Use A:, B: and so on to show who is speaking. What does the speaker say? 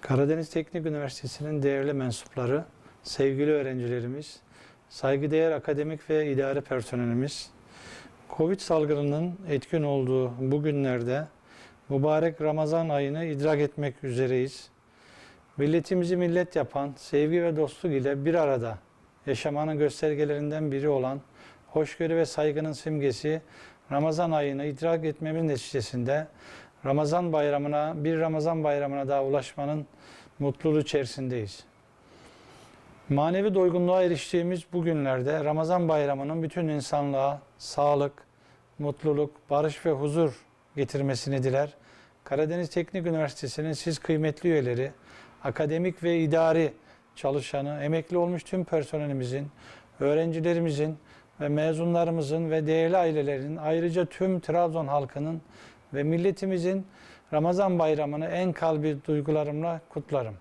A: Karadeniz Teknik Üniversitesi'nin değerli mensupları, sevgili öğrencilerimiz, saygıdeğer akademik ve idari personelimiz, Covid salgınının etkin olduğu bu günlerde mübarek Ramazan ayını idrak etmek üzereyiz. Milletimizi millet yapan sevgi ve dostluk ile bir arada yaşamanın göstergelerinden biri olan hoşgörü ve saygının simgesi Ramazan ayını idrak etmemiz neticesinde Ramazan bayramına, bir Ramazan bayramına daha ulaşmanın mutluluğu içerisindeyiz. Manevi doygunluğa eriştiğimiz bu günlerde Ramazan bayramının bütün insanlığa sağlık, mutluluk, barış ve huzur getirmesini diler. Karadeniz Teknik Üniversitesi'nin siz kıymetli üyeleri, akademik ve idari çalışanı, emekli olmuş tüm personelimizin, öğrencilerimizin ve mezunlarımızın ve değerli ailelerinin ayrıca tüm Trabzon halkının ve milletimizin Ramazan bayramını en kalbi duygularımla kutlarım.